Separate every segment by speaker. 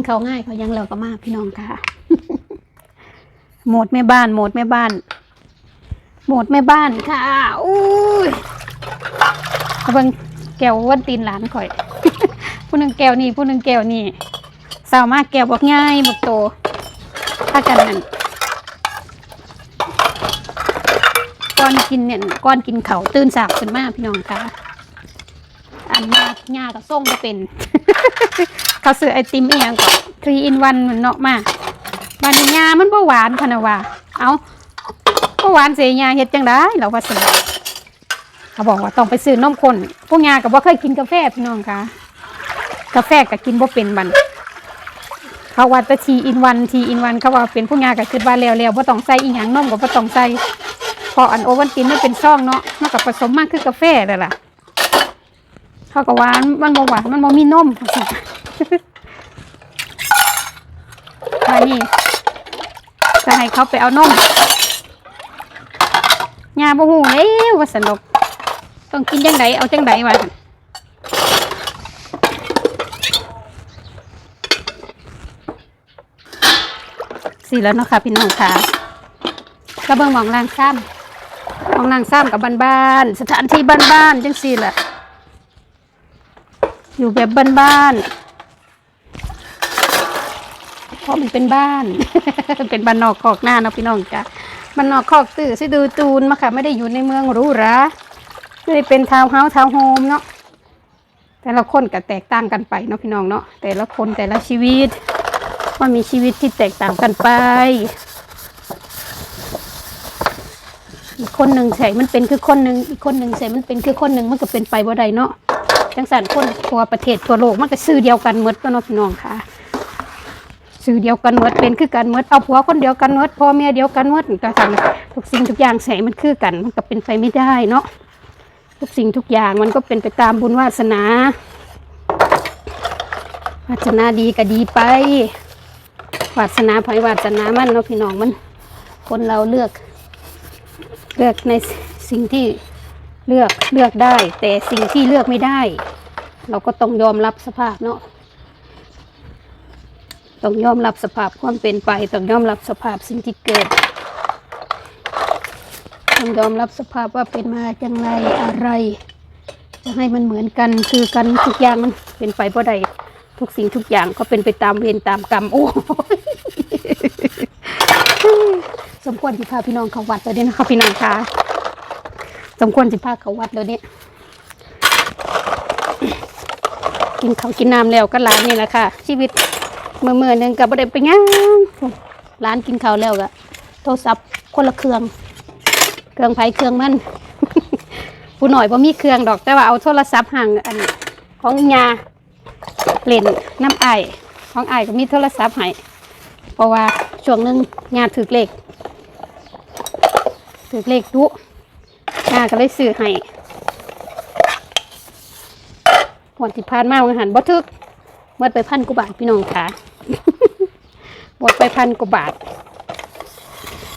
Speaker 1: งเขาง่ายเขายังเราก็มากพี่น้องค่ะโหมดแม่บ้านโหมดแม่บ้านโหมดแม่บ้านค่ะอุ้ยเบิ่งแก้ววันตีนหลานข่อย ผู้หนึ่งแก้วนี่ผู้หนึ่งแก้วนี่สาวมากแก้วบอกง่ายบอกโตถ้ากันนั่นก้อนกินเนี่ยก้อนกินเขาตื่นสากขึ้นมากพี่น้องค่ะอันมาหญ้าก็ส่งไปเป็น เขาซื้อไอติมเอียงก่อนทรีอินวันเนาะมาบานนี้หญ้ามันบ่หวานพะนะว่าเอาบ่หวานเสียหญ้าเฮ็ดจังได้เราว่าสิเขาบอกว่าต้องไปซื้อนมข้นพวกหญ้าก็บ่เคยกินกาแฟพี่น้องค่ะ กาแฟก็กินบ่เป็นบันเขาว่าแต่ทีอินวันทีอินวันเขาว่าเป็นพวกหญ้าก็คิดว่าแล้วๆบ่ต้องใส่อีหยังนมก็บ่ต้องใส่พออันโอวัลตินมันเป็นช่องเนาะมันก็ผสมมากคือกาแฟเลยล่ะเขาก็หวานมันบ่หวานมันบ่มีนม มานี่ จะให้เขาไปเอานมยาบ่หูเลยว่าสนุกต้องกินจังไดเอาจังไดวะสิแล้วเนาะค่ะพี่น้องค่ะกระเบื้องมองลางซ้ำมองลางซ้ำกับบ้านๆสถานที่บ้านๆจังสี่แหละอยู่แบบบ้านๆ ราะมันเป็นบ้าน เป็นบ้านนอกคอกหน้าเนาะพี่น้องจ้ะบ้านนอกคอกตื้อซิดูตูนมาค่ะ ไม่ได้อยู่ในเมืองหรูหราไม่ได้เป็นทาวน์เฮาส์ทาวน์โฮมเนาะแต่ละคนก็แตกต่างกันไปเนาะพี่น้องเนาะแต่ละคนแต่ละชีวิตมันมีชีวิตที่แตกต่างกันไปอีกคนหนึ่งใส่มันเป็นคือคนหนึ่งอีกคนหนึ่งใส่มันเป็นคือคนหนึ่งมันก็เป็นไปบ่ได้เนาะจังสันคนทั่วประเทศทั่วโลกมันก็ซื้อเดียวกันหมดตัวเนาะพี่น้องค่ะ ซื้อเดียวกันหมดเป็นคือกันหมดเอาผัวคนเดียวกันหมดพ่อเมียเดียวกันหมดแต่สั่นทุกสิ่งทุกอย่างใส่มันคือกันมันก็เป็นไปไม่ได้เนาะทุกสิ่งทุกอย่างมันก็เป็นไปตามบุญวาสนาวาสนาดีก็ดีไปวาสนาไผวาสนามันเนาะพี่น้องมัน คนเราเลือก เลือกในสิ่งที่เลือกเลือกได้ แต่สิ่งที่เลือกไม่ได้ เราก็ต้องยอมรับสภาพเนาะ ต้องยอมรับสภาพความเป็นไปต้องยอมรับสภาพสิ่งที่เกิดต้องยอมรับสภาพว่าเป็นมาจังไรอะไร จะให้มันเหมือนกันคือกันทุกอย่างมันเป็นไปเพราะใดทุกสิ่งทุกอย่างก็เป็นไปตามเวรตามกรรมโอ้ยสมควรที่พาพี่น้องเขาวัดเลยนะคะพี่น้องคะสมควรสิพาเขาวัดแล้วเนี่ยกินข้าวกินน้ำแล้วก็ร้านนี่แหละค่ะ ชีวิต มื่อเมื่อหนึงกับประเด็ไปงั้งร้านกินข้าวแล้วก็โทรศัพท์คนละเครื่อง เครื่องไผเครื่องมันผู้หน่อยพอมีเครื่องดอกแต่ว่าเอาโทรศัพท์ห่างอันของยาเล่นน้ำไอของไอก็มีโทรศัพท์ให้เพราะว่าช่วงหนึงงานถือเลขถือเลขดุอ่าก็เลยซื้อให้วันที่ผ่านมาวันหันบ่ทึกเมื่อไปพันกว่าบาทพี่น้องค่ะ หมดไปพันกว่าบาท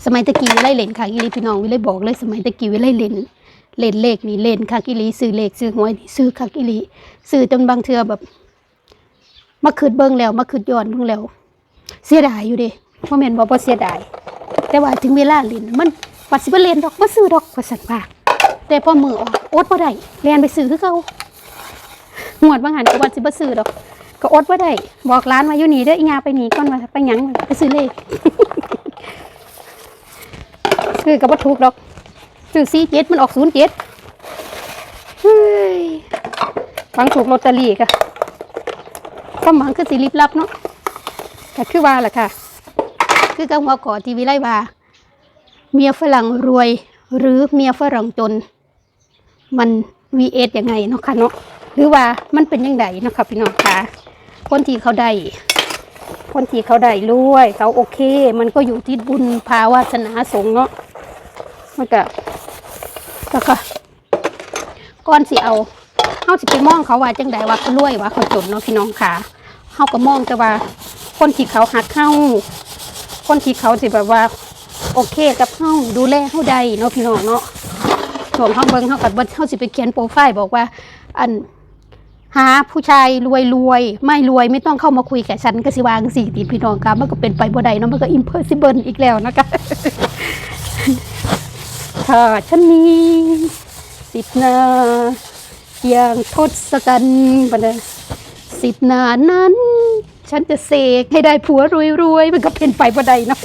Speaker 1: สมัยตะกี้วิไลเล่นค่ะกิลีพี่น้องวิไลบอกเลยสมัยตะกี้วิไลเล่นเล่นเลขนี่เล่นค่ะกิลีซื้อเลขซื้อหวยนี่ซื้อค่ะกิลีซื้อจนบางเทือแบบมาคืดเบิ่งแล้วมาคืดย้อนเบิ่งแล้ว เสียดายอยู่ดิเพราะแม่นบ่บ่าเสียดายแต่ว่าถึงเวลาเล่นมันปัดสิบเล่นดอกบ่ซื้อดอกว่าซั่นว่าแต่พอมือออกอดบ่ได้เรียนไปซื้อคือเก่างวดบางหันก็ว่าสิบซื้อดอก ก็อดบ่าได้ บอกร้านวาอยู่นี่เด้ออีหยาไปหนีก่อนว่าไปหยังไปซื้อเลขซื้อก็บ่ถูกดอกซื้อ47มันออก07เฮ้ยฟังถูกลอตเตอรี่ก็ความหวังคือสิลิบลับเนาะก็คือว่าล่ะค่ะ คือกับหัวขอทีวิไล่ว่า เมียฝรั่งรวย หรือเมียฝรั่งจน มันวีเอสยังไงเนาะค่ะเนาะหรือว่ามันเป็นยังไงเนาะค่ะพี่น้องค่ะ คนที่เขาได้คนที่เขาได้รวย เขาโอเค มันก็อยู่ที่บุญภาวาสนาสงเนาะมันก็ก็ค่ะก่อนสิเอาเฮาสิไปมองเขาว่าจังใดว่าเขารวยว่าเขาจนเนาะพี่น้องค่ะเฮาก็มองแต่ว่า คนที่เขาหักเฮาคนที่เขาสิแบบว่า โอเคกับเฮาดูแลเฮาได้เนาะพี่น้องเนาะช่วงเฮาเบิ่งเฮากับ่เฮาสิไปเขียนโปรไฟล์บอกว่า อัน หาผู้ชายรวยรวยไม่รวยไม่ต้องเข้ามาคุยกับฉันก็สิวางสี่ตีพี่น้องค่ะมันก็เป็นไปบ่ได้เนาะมันก็ impossible อีกแล้วนะคะถ้าฉันมีสิบนาอย่างทศกัณฐ์ปะเนี่ยสิบนานั้น ฉันจะเสกให้ได้ผัวรวยๆมันก็เป็นไปบ่ได้เนาะ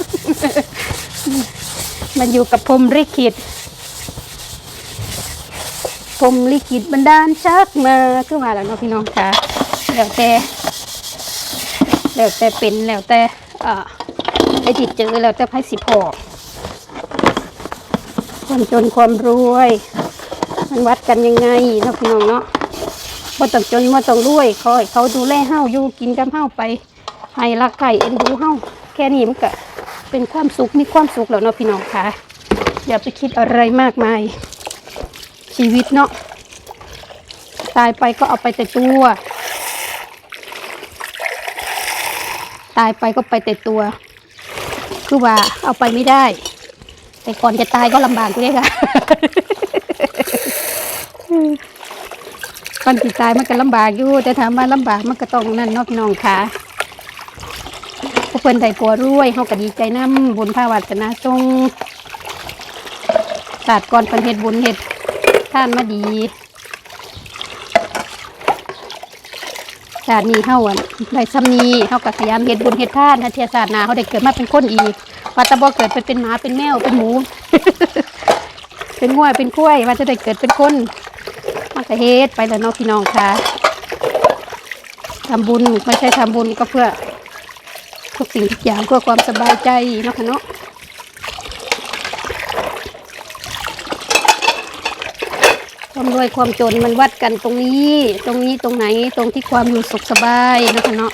Speaker 1: มันอยู่กับพรหมลิขิต พรมลิขิตบันดาลชักมาขึ้นมาแล้วเนาะพี่น้องค่ะแล้วแต่แล้วแต่เป็นแล้วแต่อ่าไอ้ติดเจอแล้วแต่ไพ่สิพอความจนความรวย มันวัดกันยังไงเนาะพี่น้องเนาะบ่ต้องจนบ่ต้องรวยคอยเขาดูแลเฮาอยู่กินกับเฮาไปให้รักใครเอ็นดูเฮาแค่นี้มันก็เป็นความสุขมีความสุขแล้วเนาะพี่น้องค่ะอย่าไปคิดอะไรมากมาย ชีวิตเนาะตายไปก็เอาไปแต่ตัว ตายไปก็ไปแต่ตัว คือว่าเอาไปไม่ได้ แต่ก่อนจะตายก็ลำบากด้วยค่ะก่อนที่ตายมันก็ลำบากอยู่ แต่ถามว่าลำบากมันก็ต้องนั่นเนอกน้องค่ะพวกเพิ่นได้ปัวรวยเฮาก็ดีใจนำบุญภาวาสนาทรงศาสตร์ก่อนเพิ่นเฮ็ดบุญเฮ็ด ท่านมาดีชาตินี้เฮาอะได้ซ้ำนี้เฮาก็พยายามเฮ็ดบุญเฮ็ดทานถ้าเทียศาสตร์หน้าเฮาได้เกิดมาเป็นคนอีกว่าตะบ่เกิดเป็นเป็นหมาเป็นแมวเป็นหมู เป็นง่วยเป็นกล้วยว่าจะได้เกิดเป็นคนมันก็เฮ็ดไปแล้วเนาะพี่น้องค่ะทำบุญไม่ใช่ทำบุญก็เพื่อทุกสิ่งทุกอย่างเพื่อความสบายใจเนาะค่ะเนาะ ความรวยความจนมันวัดกันตรงนี้ ตรงนี้ตรงไหนตรงที่ความอยู่สุขสบายนะคะเนาะ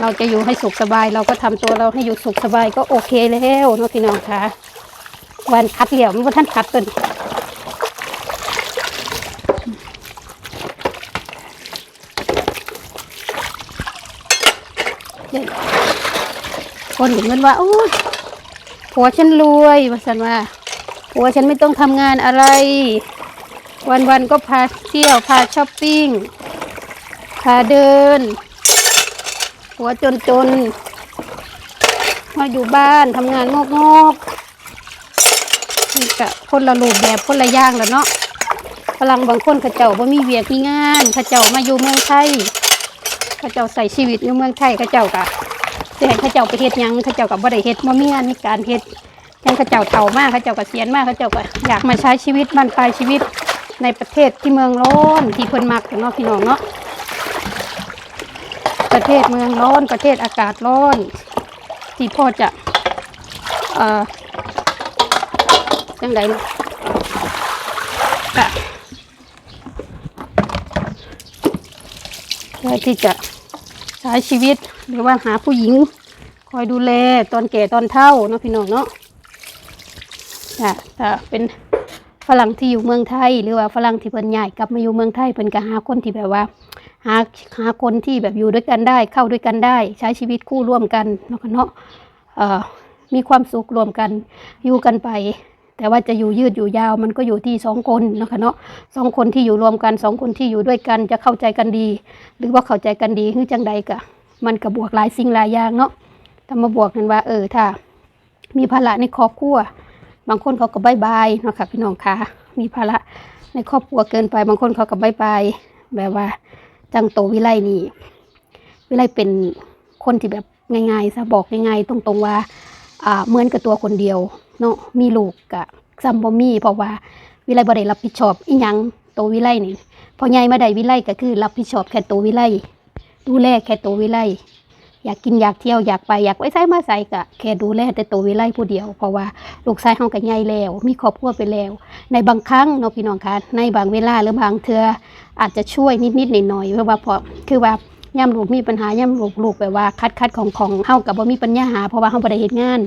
Speaker 1: เราจะอยู่ให้สุขสบาย เราก็ทำตัวเราให้อยู่สุขสบายก็โอเคแล้วเนาะพี่น้องคะวันคัดเหลี่ยมว่าท่านคัดเป็นคนเห็นมันว่าโอ้ผัวฉันรวยว่าสันว่าผัวฉันไม่ต้องทำงานอะไร วันวันๆก็พาเที่ยวพาช้อปปิ้ง พาเดินผัวจนจนๆมาอยู่บ้านทำงานงอกงอกๆนี่กะคนละรูปแบบคนละย่างแล้วเนาะพลังบางคนเขาเจ้าบ่มีเวียกมีงานเขาเจ้ามาอยู่เมืองไทยเขาเจ้าใส่ชีวิตอยู่เมืองไทยเขาเจ้ากะจะให้เขาเจ้าไปเฮ็ดยังเขาเจ้ากับบ่ได้เฮ็ดบ่มีงานมีการเฮ็ดยังเขาเจ้าเฒ่ามากเขาเจ้าก็เสียนมากเขาเจ้าก็อยากมาใช้ชีวิตบ้านปลายชีวิต ในประเทศที่เมืองร้อนที่เพิ่นมักเนาะพี่น้องเนาะประเทศเมืองร้อนประเทศอากาศร้อน ที่พ่อจะเอ่อจังไดเนาะเพื่อที่จะใช้ชีวิตหรือว่าหาผู้หญิง คอยดูแลตอนแก่ตอนเฒ่าเนาะพี่น้องเนาะจ้ะถ้าเป็น ฝรั่งที่อยู่เมืองไทย หรือว่าฝรั่งที่เพิ่นย้ายกลับมาอยู่เมืองไทยเพิ่นก็หาคนที่แบบว่า หาหาคนที่แบบอยู่ด้วยกันได้ เข้าด้วยกันได้ ใช้ชีวิตคู่ร่วมกันเนาะเนาะมีความสุขรวมกันอยู่กันไป แต่ว่าจะอยู่ยืดอยู่ยาวมันก็อยู่ที่สองคนเนาะคะเนาะสองคนที่อยู่รวมกันสองคนที่อยู่ด้วยกันจะเข้าใจกันดี หรือว่าเข้าใจกันดีคือจังใดกะมันก็บวกหลายสิ่งหลายอย่างเนาะถ้ามาบวกกันว่าเออถ้ามีภาระในครอบครัว บางคนเขาก็บายบายเนาะค่ะพี่น้องค่ะมีภาระในครอบครัวเกินไป บางคนเขาก็บายบายแบบว่าจังโตวิไลนี่ วิไลเป็นคนที่แบบง่ายๆซะบอกง่ายๆตรงๆว่าอ่าเหมือนกับตัวคนเดียวเนาะมีลูกกะซัมบ่มีเพราะว่าวิไลบ่ได้รับผิดชอบอีหยังโตวิไลนี่พอใหญ่มาได้วิไลก็คือรับผิดชอบแค่โตวิไลดูแลแค่โตวิไล อยากกินอยากเที่ยวอยากไปอยากไปไสมาไสก็แค่ดูแลแต่ตัววิไลผู้เดียวเพราะว่าลูกชายเขาก็ใหญ่แล้ว มีครอบครัวไปแล้ว ในบางครั้งเนาะพี่น้องคะในบางเวลาหรือบางเทืออาจจะช่วยนิดๆหน่อยๆเพราะว่าพอคือว่าย่ำลูกมีปัญหาย่ำลูกลูกแบบว่าคัดคัดของของเฮากับว่ามีปัญญาหาเพราะว่าเขาบ่ได้เห็นงาน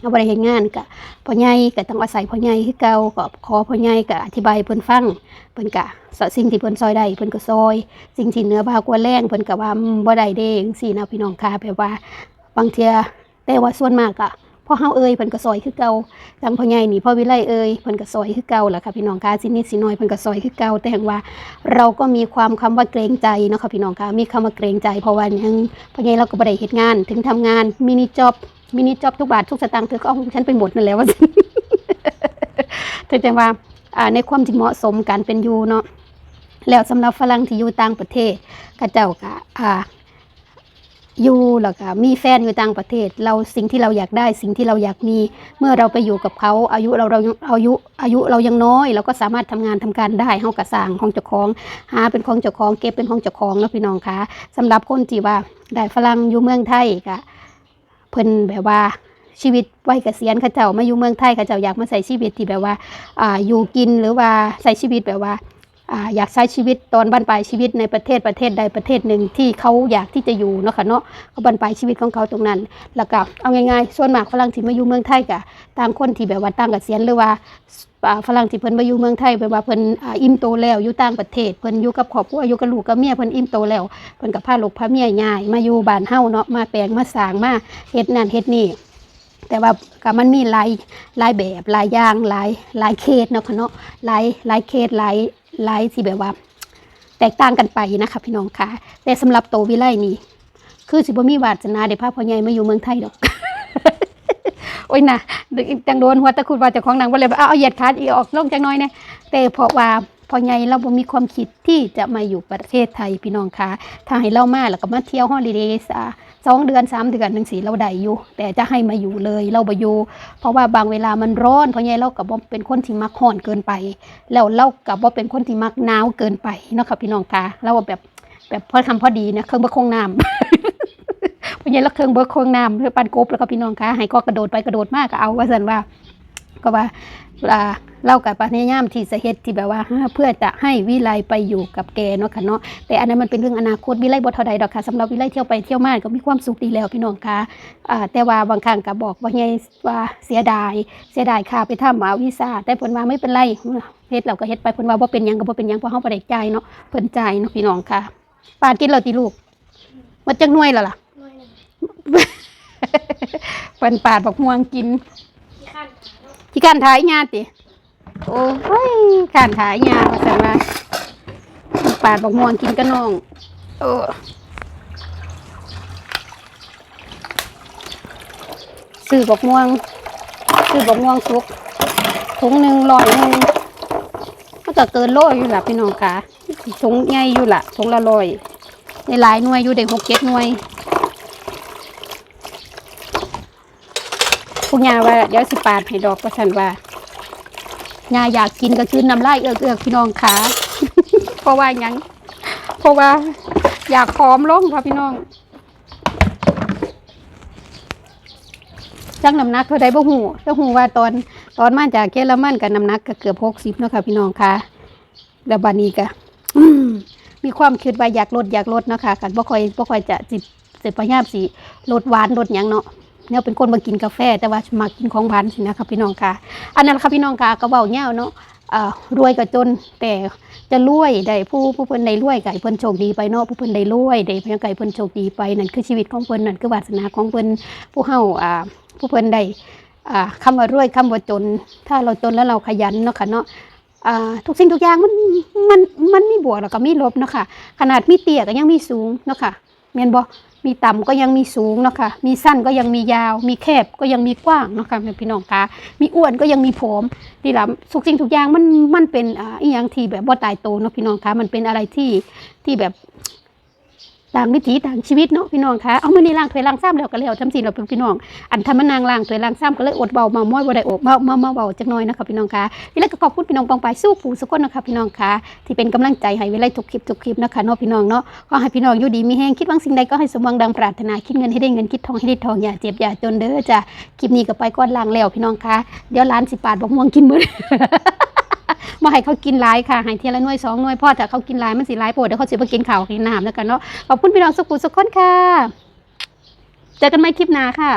Speaker 1: เอาไปเฮ็ดงานก็พ่อใหญ่ก็ต้องอาศัยพ่อใหญ่คือเก่าก็ขอพ่อใหญ่ก็อธิบายเพิ่นฟังเพิ่นก็สสิ่งที่เพิ่นซอยได้เพิ่นก็ซอย สิ่งที่เหนือบ่ากว่าแรงเพิ่นก็ว่าบ่ได้เด้จังซี่นะพี่น้องค่ะแบบว่าบางเทื่อแต่ว่าส่วนมากก็พ่อเฮาเอ่ยเพิ่นก็ซอยคือเก่าจังพ่อใหญ่นี่พ่อวิไลเอ่ยเพิ่นก็ซอยคือเก่าล่ะค่ะพี่น้องคะสินิดสิน้อยเพิ่นก็ซอยคือเก่าแต่แห่งว่า เราก็มีความคำว่าเกรงใจเนาะค่ะพี่น้องคะมีคำว่าเกรงใจเพราะว่ายังพ่อใหญ่เราก็บ่ได้เฮ็ดงาน ถึงทำงานมินิจ็อบ มินิจ็อบทุกบาททุกสตางค์เธอก็เอาของฉันไปหมดนั่นแหละว่าแต่จังว่าอ่าในความที่เหมาะสมการเป็นอยู่เนาะแล้วสำหรับฝรั่งที่อยู่ต่างประเทศก็เจ้าก็อ่าอยู่แล้วก็มีแฟนอยู่ต่างประเทศ เราสิ่งที่เราอยากได้สิ่งที่เราอยากมีเมื่อเราไปอยู่กับเขาอายุเราเรายังอายุอายุเรายังน้อย เราก็สามารถทำงานทำการได้เฮากระสางของเจ้าของหาเป็นของเจ้าของเก็บเป็นของเจ้าของเนาะพี่น้องคะสำหรับคนที่ว่าได้ฝรั่งอยู่เมืองไทยก็ เพิ่นแบบว่าชีวิตวัยเกษียณเขาเจ้ามาอยู่เมืองไทยเขาเจ้าอยากมาใส่ชีวิตที่แบบว่าอ่าอยู่กินหรือว่าใช้ชีวิตแบบว่า อยากใช้ชีวิตตอนบั้นปลายชีวิตในประเทศประเทศใดประเทศหนึ่งที่เขาอยากที่จะอยู่เนาะค่ะเนาะเขาบั้นปลายชีวิตของเขาตรงนั้น แล้วก็เอาง่ายๆส่วนมากฝรั่งที่มาอยู่เมืองไทยก็ต่างคนที่แบบว่าต่างกับเกษียณหรือว่าฝรั่งที่เพิ่นมาอยู่เมืองไทยเพิ่นว่าเพิ่นอิ่มโตแล้วอยู่ต่างประเทศเพิ่นอยู่กับครอบครัวอยู่กับลูกกับเมียเพิ่นอิ่มโตแล้วเพิ่นก็พาลูกพาเมียย้ายมาอยู่บ้านเฮาเนาะมาแปลงมาสร้างมาเฮ็ดนั่นเฮ็ดนี่แต่ว่าก็มันมีหลายหลายแบบหลายอย่างหลายหลายเคสเนาะค่ะเนาะหลายหลายเคสหลาย ลายที่แบบว่า แตกต่างกันไปนะคะพี่น้องค่ะแต่สำหรับโตวิไลนี่คือสิบ่มีวาสนาได้พาพ่อใหญ่มาอยู่เมืองไทยดอกโอ้ยนะจังโดนหัวตะคุดว่าจ้าของหนังว่าเอาเอาเหยียดขาอีออกลงจังน้อยเนี่ยแต่เพราะว่าพอใหญ่เราบ่มีความคิดที่จะมาอยู่ประเทศไทยพี่น้องคะถ้าให้เรามาแล้วก็มาเที่ยวฮอลิเดย์อ่า สองเดือนสามเดือนจังซี่เราได้อยู่ แต่จะให้มาอยู่เลยเราบ่อยู่เพราะว่าบางเวลามันร้อนเพราะใหญ่เราก็บ่เป็นคนที่มักร้อนเกินไป แล้วเราก็บ่เป็นคนที่มักหนาวเกินไปเนาะค่ะพี่น้องคะเราแบบแบบพอทำพอดีนะเครื่องประคองน้ำเพราะงั้นเราเครื่องเบิกโคงน้ำเพื่อปันกบแล้วก็พี่น้องคะให้ก็กระโดดไปกระโดดมากก็เอาว่าสันว่าก็ว่าอ่า เล่ากับปานิยามที่สะเฮ็ดที่แบบว่าเพื่อจะให้วิไลไปอยู่กับแกเนาะค่ะเนาะแต่อันนั้นมันเป็นเรื่องอนาคตวิไลบ่เท่าใดดอกค่ะสำหรับวิไลเที่ยวไปเที่ยวมาก็มีความสุขดีแล้วพี่น้องคะอ่าแต่ว่าบางครั้งก็บอกว่าไงว่าเสียดาย เสียดายค่ะไปทำหาวีซ่าแต่เพิ่นว่าไม่เป็นไรเฮ็ดเราก็เฮ็ดไปเพิ่นว่าบ่เป็นหยังก็บ่เป็นหยังเพราะเฮาบ่ได้จ่ายเนาะเพิ่นจ่ายเนาะพี่น้องค่ะปานกินแล้วติลูกว่าจักหน่วยแล้วล่ะ
Speaker 2: หน่วยหนึ่ง
Speaker 1: เปิ้นปาดบักม่วงกิน
Speaker 2: ที่ขั้นขาเนาะ
Speaker 1: ที่การถ่ายงานติ โอ้ยการถ่ายงานว่าซั่นว่าปาดบักม่วงกินกับน้องเออซื้อบักม่วงซื้อบักม่วงสุกถุงหนึ่งร้อยหนึ่งมันก็เกินโลอยู่ล่ะพี่น้องค่ะถุงใหญ่อยู่ล่ะถุงละร้อยในหลายหน่วยอยู่ได้หกเจ็ดหน่วยพวกยาว่าเดี๋ยวสิปาดให้ดอกประสันว่า ยาอยากกินก็คือน้ำลายเอือกเอือกพี่น้องขาเพราะว่ายังเพราะว่า อยากผอมลงค่ะพี่น้องจังน้ำหนักเท่าใดบ่หูแต่หูว่าตอนตอนมาจากเยอรมันกับน้ำหนักก็เกือบหกสิบเนาะค่ะพี่น้องค่ะแล้วบัดนี้ก็มีความคิดว่าอยากลดอยากลดเนาะค่ะกันบ่ค่อยบ่ค่อยจะสิสิพยายามสิลดหวานลดหยังเนาะ เนี่ยเป็นคนมากินกาแฟ แต่ว่ามากินของหวานสินะคะพี่น้องค่ะ อันนั้นค่ะพี่น้องค่ะก็เบาเงาวเนาะรวยกับจนแต่จะรวยได้ผู้ผู้เพิ่นได้รวยไก่เพิ่นโชคดีไปเนาะผู้เพิ่นได้รวยได้เพียงไก่เพิ่นโชคดีไปนั่นคือชีวิตของเพิ่นนั่นคือวาสนาของเพิ่นผู้เฮาอ่าผู้เพิ่นได้อ่าคำว่ารวยคำว่าจน ถ้าเราจนแล้วเราขยันเนาะค่ะเนาะอ่าทุกสิ่งทุกอย่างมันมันมันมีบวกแล้วก็มีลบเนาะค่ะขนาดมีเตี้ยก็ยังมีสูงเนาะค่ะแม่นบ่ มีต่ำก็ยังมีสูงเนาะค่ะ มีสั้นก็ยังมียาว มีแคบก็ยังมีกว้างเนาะค่ะพี่น้องคะมีอ้วนก็ยังมีผอมนี่ละสุกสิ่งทุกอย่างมันมันเป็นอ่าอีหยังที่แบบว่าตายโตเนาะพี่น้องคะมันเป็นอะไรที่ที่แบบ ต่างวิถีต่างชีวิตเนาะพี่น้องคะเอามานี่ล้างถ้วยล้างซ้ำแล้วก็แล้วทำสิเราเป็นพี่น้อง อันทำมานางล้างถ้วยล้างซ้ำก็เลยอดเบามาม้อยบ่ได้อกมามามาเบาจักน่อยนะคะพี่น้องคะนี่แหละก็ขอบคุณพี่น้องปองไปสู้ผู้สุกคนนะคะพี่น้องคะที่เป็นกำลังใจให้เวลาทุกคลิปทุกคลิปนะคะเนาะพี่น้องเนาะขอให้พี่น้องอยู่ดีมีแห้งคิดหวังสิ่งใดก็ให้สมหวังดังปรารถนาคิดเงินให้ได้เงินคิดทองให้ได้ทองอย่าเจ็บอย่าจนเด้อจ้ะคลิปนี้ก็ไปก้อนล่างแล้วพี่น้องคะเดี๋ยวร้านสิบบาทบอกม่วงกินมื้อ มาให้เขากินหลายค่ะให้เทียละหน่วยสองหน่วยพ่อถ้าเขากินหลายมันสิหลายปวดเดี๋ยวเขาสิไปกินข้าวกินน้ำแล้วกันเนาะขอบคุณพี่น้องสุขุสุขคนค่ะ เจอกันใหม่คลิปหน้าค่ะ